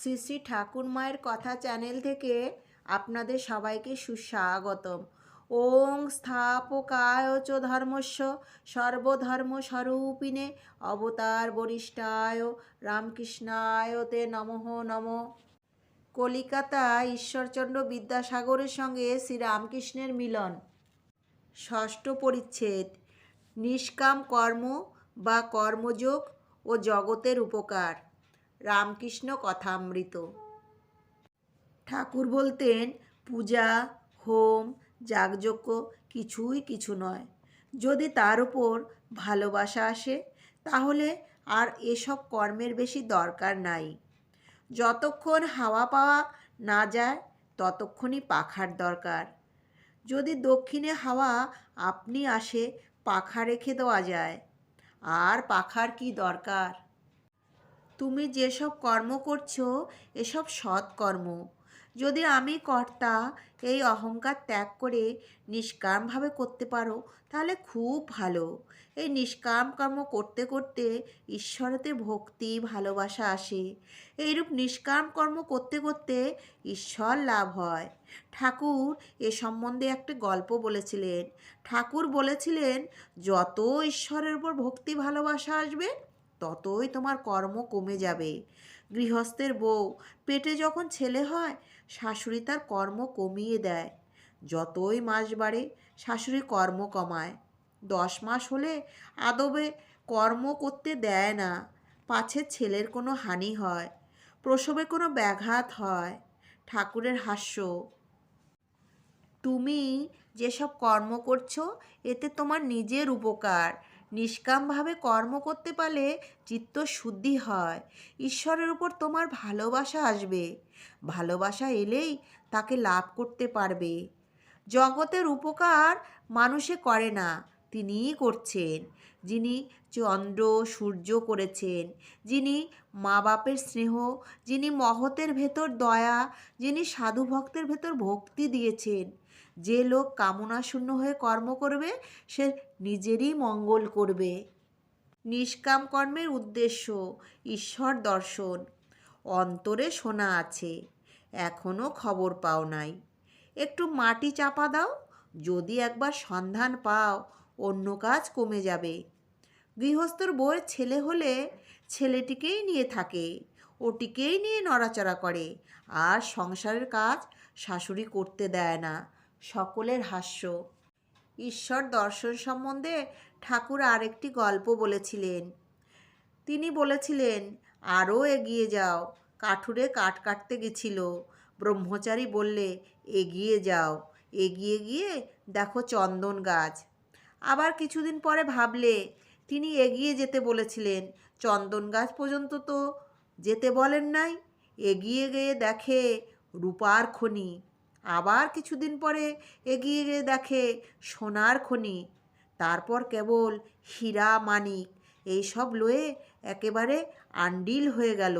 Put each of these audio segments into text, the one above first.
শ্রী শ্রী ঠাকুর মায়ের কথা চ্যানেল থেকে আপনাদের সবাইকে সুস্বাগতম। ওং স্থাপকায় চ ধর্মস্য সর্বধর্ম স্বরূপিণে অবতার বরিষ্ঠায় রামকৃষ্ণায় তে নমঃ নম। কলিকাতা ঈশ্বরচন্দ্র বিদ্যাসাগরের সঙ্গে শ্রীরামকৃষ্ণের মিলন। ষষ্ঠ পরিচ্ছেদ, নিষ্কাম কর্ম বা কর্মযোগ ও জগতের উপকার। রামকৃষ্ণ কথামৃত। ঠাকুর বলতেন, পূজা, হোম, যাগযজ্ঞ কিছুই কিছু নয়। যদি তার উপর ভালোবাসা আসে, তাহলে আর এসব কর্মের বেশি দরকার নাই। যতক্ষণ হাওয়া পাওয়া না যায়, ততক্ষণই পাখার দরকার। যদি দক্ষিণে হাওয়া আপনি আসে, পাখা রেখে দেওয়া যায়। আর পাখার কি দরকার? তুমি যেসব কর্ম করছ, এসব সৎকর্ম। যদি আমি কর্তা এই অহংকার ত্যাগ করে নিষ্কামভাবে করতে পারো, তাহলে খুব ভালো। এই নিষ্কাম কর্ম করতে করতে ঈশ্বরেতে ভক্তি, ভালোবাসা আসে। এইরূপ নিষ্কাম কর্ম করতে করতে ঈশ্বর লাভ হয়। ঠাকুর এ সম্বন্ধে একটি গল্প বলেছিলেন। ঠাকুর বলেছিলেন, যত ঈশ্বরের উপর ভক্তি, ভালোবাসা আসবে ততই তোমার কর্ম কমে যাবে। গৃহস্থের বউ, পেটে যখন ছেলে হয়, শাশুড়ি তার কর্ম কমিয়ে দেয়। যতই মাস বাড়ে, শাশুড়ি কর্ম কমায়। দশ মাস হলে আদবে কর্ম করতে দেয় না। পাছে ছেলের কোনো হানি হয়। প্রসবে কোনো ব্যাঘাত হয়। ঠাকুরের হাস্য। তুমি যেসব কর্ম করছ, এতে তোমার নিজের উপকার। নিষ্কামভাবে কর্ম করতে পারলে চিত্ত শুদ্ধি হয়। ঈশ্বরের উপর তোমার ভালোবাসা আসবে। ভালোবাসা এলেই তাকে লাভ করতে পারবে। জগতের উপকার মানুষে করে না। তিনিই করছেন। যিনি চন্দ্র, সূর্য করেছেন। যিনি মা বাপের স্নেহ, যিনি মহতের ভেতর দয়া, যিনি সাধু ভক্তের ভেতর ভক্তি দিয়েছেন। যে লোক কামনা শূন্য হয়ে কর্ম করবে, সে নিজেরই মঙ্গল করবে। নিষ্কাম কর্মের উদ্দেশ্য ঈশ্বর দর্শন। অন্তরে শোনা আছে এখনও খবর পাও নাই। একটু মাটি চাপা দাও, যদি একবার সন্ধান পাও অন্য কাজ কমে যাবে। গৃহস্থর বউয়ের ছেলে হলে ছেলেটিকেই নিয়ে থাকে, ওটিকেই নিয়ে নড়াচড়া করে, আর সংসারের কাজ শাশুড়ি করতে দেয় না, সকলের হাস্য। ঈশ্বর দর্শন সম্বন্ধে ঠাকুর আরেকটি গল্প বলেছিলেন। তিনি বলেছিলেন আরও এগিয়ে যাও, কাঠুরে কাঠ কাটতে গেছিল। ব্রহ্মচারী বললে, এগিয়ে যাও, এগিয়ে গিয়ে দেখো চন্দন গাছ। আবার কিছুদিন পরে ভাবলে, তিনি এগিয়ে যেতে বলেছিলেন, চন্দন গাছ পর্যন্ত তো যেতে বলেন নাই, এগিয়ে গিয়ে দেখে রূপার খনি, আবার কিছুদিন পরে এগিয়ে গিয়ে দেখে সোনার খনি, তারপর কেবল হীরা মানিক এইসব লয়ে একেবারে আন্ডিল হয়ে গেল।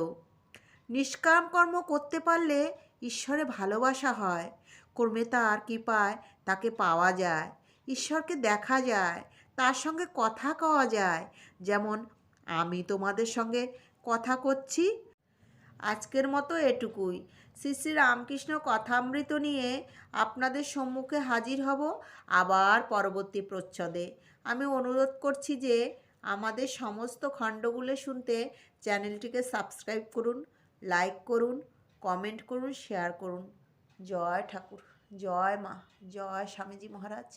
নিষ্কাম কর্ম করতে পারলে ঈশ্বরে ভালোবাসা হয়, কর্মে তার কৃপায় তাকে পাওয়া যায়। ঈশ্বরকে দেখা যায়, তার সঙ্গে কথা কওয়া যায়। যেমন, আমি তোমাদের সঙ্গে কথা করছি। আজকের মতো এটুকুই। শ্রী শ্রী রামকৃষ্ণ কথামৃত নিয়ে আপনাদের সম্মুখে হাজির হব আবার পরবর্তী প্রচ্ছদে। আমি অনুরোধ করছি যে আমাদের সমস্ত খণ্ডগুলো শুনতে চ্যানেলটিকে সাবস্ক্রাইব করুন, লাইক করুন, কমেন্ট করুন, শেয়ার করুন। জয় ঠাকুর, জয় মা, জয় স্বামীজি মহারাজ।